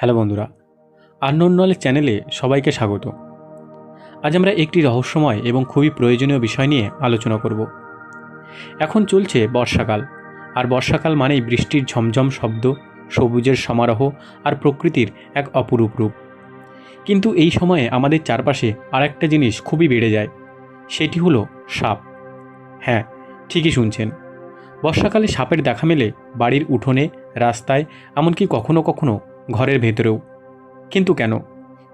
Hello বন্ধুরা, unknown knowledge চ্যানেলে সবাইকে স্বাগত। আজ আমরা একটি রহস্যময় এবং খুবই প্রয়োজনীয় বিষয় নিয়ে আলোচনা করব। এখন চলছে বর্ষাকাল, আর বর্ষাকাল মানেই বৃষ্টির ঝমঝম শব্দ, সবুজের সমারোহ আর প্রকৃতির এক অপরূপ রূপ। কিন্তু এই সময়ে আমাদের চারপাশে আর একটা জিনিস খুবই বেড়ে যায়, সেটি হলো সাপ। হ্যাঁ ঠিকই শুনছেন। বর্ষাকালে সাপের দেখা মেলে বাড়ির উঠোনে, রাস্তায়, এমনকি কখনো কখনো ঘরের ভেতরেও। কিন্তু কেন?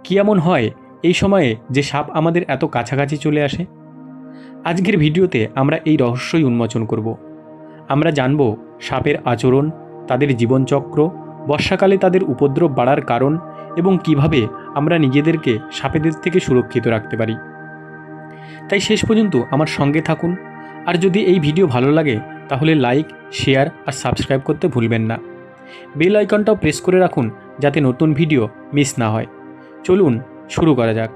কি এমন হয় এই সময়ে যে সাপ আমাদের এত কাছাকাছি চলে আসে? আজকের ভিডিওতে আমরা এই রহস্যই উন্মোচন করব। আমরা জানব সাপের আচরণ, তাদের জীবনচক্র, বর্ষাকালে তাদের উপদ্রব বাড়ার কারণ এবং কীভাবে আমরা নিজেদেরকে সাপেদের থেকে সুরক্ষিত রাখতে পারি। তাই শেষ পর্যন্ত আমার সঙ্গে থাকুন। আর যদি এই ভিডিও ভালো লাগে, তাহলে লাইক, শেয়ার আর সাবস্ক্রাইব করতে ভুলবেন না। বেল আইকনটাও প্রেস করে রাখুন যাতে নতুন ভিডিও মিস না হয়। চলুন শুরু করা যাক।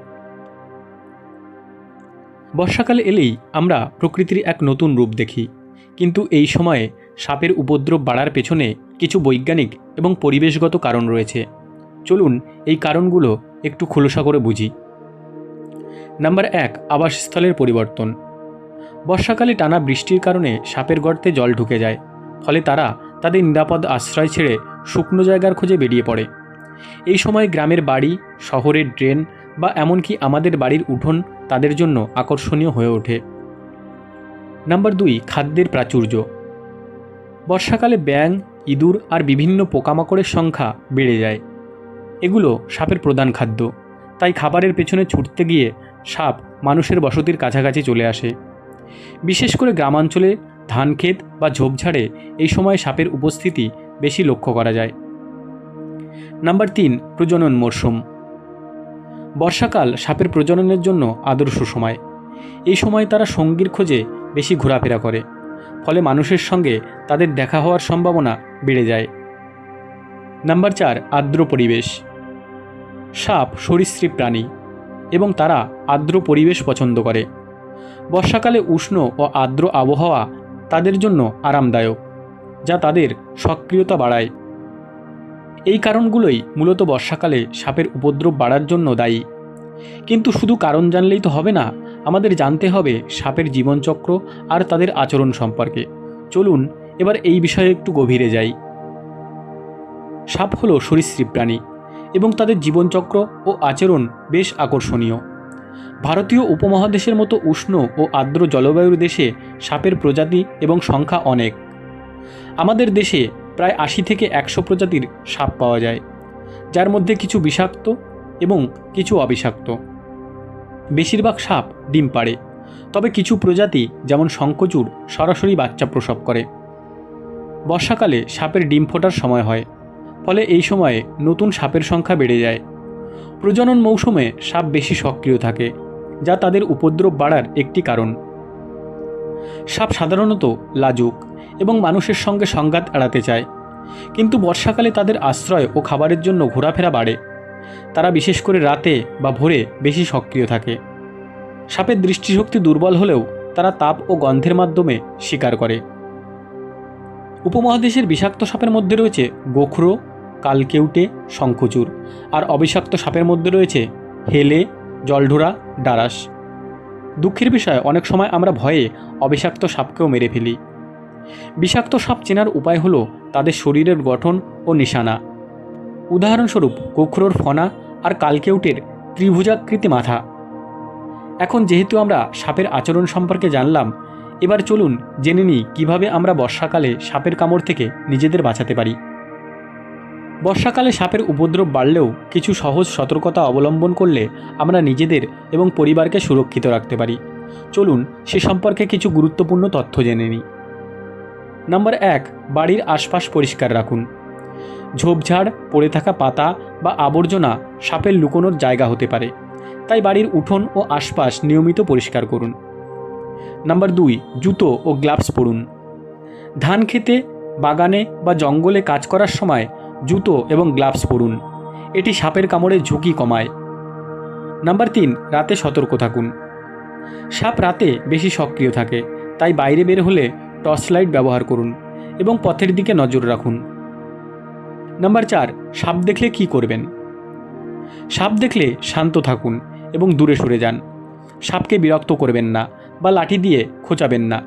বর্ষাকাল এলেই আমরা প্রকৃতির এক নতুন রূপ দেখি। কিন্তু এই সময়ে সাপের উপদ্রব বাড়ার পেছনে কিছু বৈজ্ঞানিক এবং পরিবেশগত কারণ রয়েছে। চলুন এই কারণগুলো একটু খোলসা করে বুঝি। নাম্বার এক, আবাসস্থলের পরিবর্তন। বর্ষাকালে টানা বৃষ্টির কারণে সাপের গর্তে জল ঢুকে যায়। ফলে তারা তাদের নিরাপদ আশ্রয় ছেড়ে শুকনো জায়গার খোঁজে বেরিয়ে পড়ে। এই সময় গ্রামের বাড়ি, শহরের ড্রেন বা এমনকি আমাদের বাড়ির উঠোন তাদের জন্য আকর্ষণীয় হয়ে ওঠে। নাম্বার দুই, খাদ্যের প্রাচুর্য। বর্ষাকালে ব্যাং ইঁদুর আর বিভিন্ন পোকামাকড়ের সংখ্যা বেড়ে যায়। এগুলো সাপের প্রধান খাদ্য। তাই খাবারের পেছনে ছুটতে গিয়ে সাপ মানুষের বসতির কাছাকাছি চলে আসে। বিশেষ করে গ্রামাঞ্চলে ধানক্ষেত বা ঝোপঝাড়ে এই সময় সাপের উপস্থিতি বেশি লক্ষ্য করা যায়। নাম্বার তিন, প্রজনন মরশুম বর্ষাকাল সাপের প্রজননের জন্য আদর্শ সময়। এই সময় তারা সঙ্গীর খোঁজে বেশি ঘোরাফেরা করে, ফলে মানুষের সঙ্গে তাদের দেখা হওয়ার সম্ভাবনা বেড়ে যায়। নাম্বার চার, আর্দ্র পরিবেশ। সাপ সরীসৃপ প্রাণী এবং তারা আর্দ্র পরিবেশ পছন্দ করে। বর্ষাকালে উষ্ণ ও আর্দ্র আবহাওয়া তাদের জন্য আরামদায়ক। যা তাদের সক্রিয়তা বাড়ায়। এই কারণগুলোই মূলত বর্ষাকালে সাপের উপদ্রব বাড়ার জন্য দায়ী। কিন্তু শুধু কারণ জানলেই তো হবে না, আমাদের জানতে হবে সাপের জীবনচক্র আর তাদের আচরণ সম্পর্কে। চলুন এবার এই বিষয়ে একটু গভীরে যাই। সাপ হলো সরীসৃপ প্রাণী এবং তাদের জীবনচক্র ও আচরণ বেশ আকর্ষণীয়। ভারতীয় উপমহাদেশের মতো উষ্ণ ও আর্দ্র জলবায়ুর দেশে সাপের প্রজাতি এবং সংখ্যা অনেক। আমাদের দেশে প্রায় আশি থেকে একশো প্রজাতির সাপ পাওয়া যায়, যার মধ্যে কিছু বিষাক্ত এবং কিছু অবিষাক্ত। বেশিরভাগ সাপ ডিম পাড়ে, তবে কিছু প্রজাতি যেমন শঙ্কচুর সরাসরি বাচ্চা প্রসব করে। বর্ষাকালে সাপের ডিম ফোটার সময় হয়, ফলে এই সময়ে নতুন সাপের সংখ্যা বেড়ে যায়। প্রজনন মৌসুমে সাপ বেশি সক্রিয় থাকে, যা তাদের উপদ্রব বাড়ার একটি কারণ। সাপ সাধারণত লাজুক এবং মানুষের সঙ্গে সংঘাত এড়াতে চায়। কিন্তু বর্ষাকালে তাদের আশ্রয় ও খাবারের জন্য ঘোরাফেরা বাড়ে। তারা বিশেষ করে রাতে বা ভোরে বেশি সক্রিয় থাকে। সাপের দৃষ্টিশক্তি দুর্বল হলেও তারা তাপ ও গন্ধের মাধ্যমে শিকার করে। উপমহাদেশের বিষাক্ত সাপের মধ্যে রয়েছে গোখরো, কালকেউটে শঙ্খচূড় আর অবিষাক্ত সাপের মধ্যে রয়েছে হেলে, জলঢোরা, ডারাস। দুঃখের বিষয়, অনেক সময় আমরা ভয়ে অবিষাক্ত সাপকেও মেরে ফেলি। বিষাক্ত সাপ চেনার উপায় হলো তাদের শরীরের গঠন ও নিশানা। উদাহরণস্বরূপ গোখরোর ফনা আর কালকেউটের ত্রিভুজাকৃতি মাথা। এখন যেহেতু আমরা সাপের আচরণ সম্পর্কে জানলাম, এবার চলুন জেনে নিই কীভাবে আমরা বর্ষাকালে সাপের কামড় থেকে নিজেদের বাঁচাতে পারি। বর্ষাকালে সাপের উপদ্রব বাড়লেও কিছু সহজ সতর্কতা অবলম্বন করলে আমরা নিজেদের এবং পরিবারকে সুরক্ষিত রাখতে পারি। চলুন সে সম্পর্কে কিছু গুরুত্বপূর্ণ তথ্য জেনে নিই। নাম্বার এক, বাড়ির আশপাশ পরিষ্কার রাখুন। ঝোপঝাড়, পড়ে থাকা পাতা বা আবর্জনা সাপের লুকোনোর জায়গা হতে পারে। তাই বাড়ির উঠোন ও আশপাশ নিয়মিত পরিষ্কার করুন। নাম্বার দুই, জুতো ও গ্লাভস পরুন। ধান খেতে, বাগানে বা জঙ্গলে কাজ করার সময় জুতো এবং গ্লাভস পরুন। এটি সাপের কামড়ের ঝুঁকি কমায়। নাম্বার তিন, রাতে সতর্ক থাকুন। সাপ রাতে বেশি সক্রিয় থাকে, তাই বাইরে বের হলে টর্চ লাইট ব্যবহার করুন এবং পথের দিকে নজর রাখুন। নাম্বার চার, সাপ দেখলে কি করবেন? সাপ দেখলে শান্ত থাকুন এবং দূরে সরে যান। সাপকে বিরক্ত করবেন না বা লাঠি দিয়ে খোঁচাবেন না।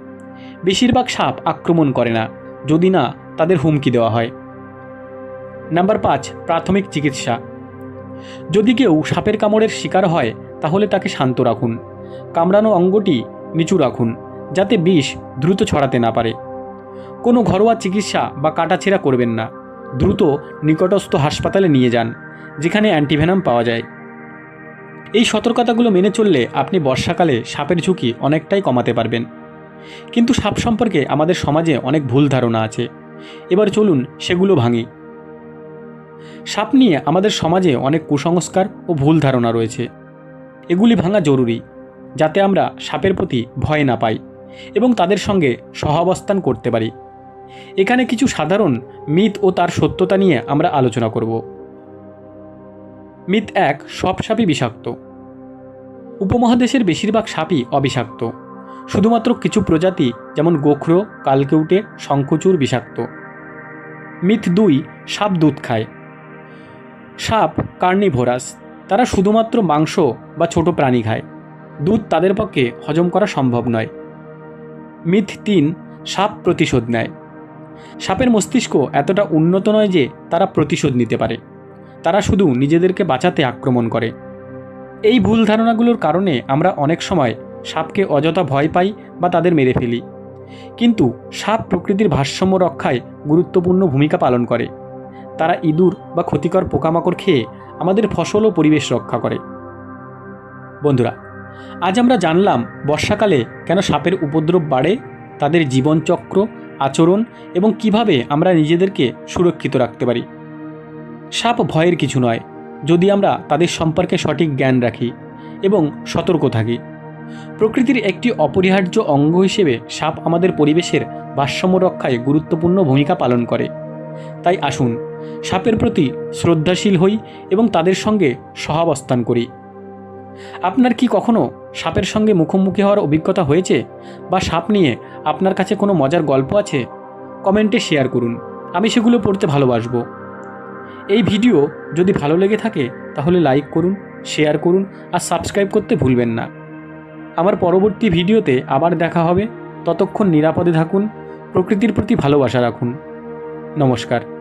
বেশিরভাগ সাপ আক্রমণ করে না, যদি না তাদের হুমকি দেওয়া হয়। নাম্বার পাঁচ, প্রাথমিক চিকিৎসা। যদি কেউ সাপের কামড়ের শিকার হয়, তাহলে তাকে শান্ত রাখুন। কামড়ানো অঙ্গটি নিচু রাখুন। যাতে বিষ দ্রুত ছড়াতে না পারে। কোনো ঘরোয়া চিকিৎসা বা কাটাছেঁড়া করবেন না। দ্রুত নিকটস্থ হাসপাতালে নিয়ে যান, যেখানে অ্যান্টিভেনাম পাওয়া যায়। এই সতর্কতাগুলো মেনে চললে আপনি বর্ষাকালে সাপের ঝুঁকি অনেকটাই কমাতে পারবেন। কিন্তু সাপ সম্পর্কে আমাদের সমাজে অনেক ভুল ধারণা আছে। এবার চলুন সেগুলো ভাঙি। সাপ নিয়ে আমাদের সমাজে অনেক কুসংস্কার ও ভুল ধারণা রয়েছে। এগুলি ভাঙা জরুরি, যাতে আমরা সাপের প্রতি ভয় না পাই। এবং তাদের সঙ্গে সহাবস্থান করতে পারি। এখানে কিছু সাধারণ মিথ ও তার সত্যতা নিয়ে আমরা আলোচনা করব। মিথ এক, সব সাপই বিষাক্ত। উপমহাদেশের বেশিরভাগ সাপই অবিষাক্ত। শুধুমাত্র কিছু প্রজাতি, যেমন গোখরো, কালকেউটে শঙ্খচূড় বিষাক্ত। মিথ দুই, সাপ দুধ খায়। সাপ কার্নিভোরাস। তারা শুধুমাত্র মাংস বা ছোট প্রাণী খায়। দুধ তাদের পক্ষে হজম করা সম্ভব নয়। মিথ তিন সাপ প্রতিশোধ নেয়। সাপের মস্তিষ্ক এতটা উন্নত নয় যে তারা প্রতিশোধ নিতে পারে। তারা শুধু নিজেদেরকে বাঁচাতে আক্রমণ করে। এই ভুল ধারণাগুলোর কারণে আমরা অনেক সময় সাপকে অযথা ভয় পাই বা তাদের মেরে ফেলি। কিন্তু সাপ প্রকৃতির ভারসাম্য রক্ষায় গুরুত্বপূর্ণ ভূমিকা পালন করে। তারা ইঁদুর বা ক্ষতিকর পোকামাকড় খেয়ে আমাদের ফসল ও পরিবেশ রক্ষা করে। বন্ধুরা আজ আমরা জানলাম বর্ষাকালে কেন সাপের উপদ্রব বাড়ে, তাদের জীবনচক্র, আচরণ এবং কীভাবে আমরা নিজেদেরকে সুরক্ষিত রাখতে পারি। সাপ ভয়ের কিছু নয়, যদি আমরা তাদের সম্পর্কে সঠিক জ্ঞান রাখি এবং সতর্ক থাকি। প্রকৃতির একটি অপরিহার্য অঙ্গ হিসেবে সাপ আমাদের পরিবেশের ভারসাম্য রক্ষায় গুরুত্বপূর্ণ ভূমিকা পালন করে। তাই আসুন, সাপের প্রতি শ্রদ্ধাশীল হই এবং তাদের সঙ্গে সহাবস্থান করি। আপনার কি কখনো সাপের সঙ্গে মুখোমুখি হওয়ার অভিজ্ঞতা হয়েছে? বা সাপ নিয়ে আপনার কাছে কোনো মজার গল্প আছে? কমেন্টে শেয়ার করুন। আমি সেগুলো পড়তে ভালোবাসবো। এই ভিডিও যদি ভালো লেগে থাকে, তাহলে লাইক করুন, শেয়ার করুন, আর সাবস্ক্রাইব করতে ভুলবেন না। আমার পরবর্তী ভিডিওতে আবার দেখা হবে। ততক্ষণ নিরাপদে থাকুন, প্রকৃতির প্রতি ভালোবাসা রাখুন। নমস্কার।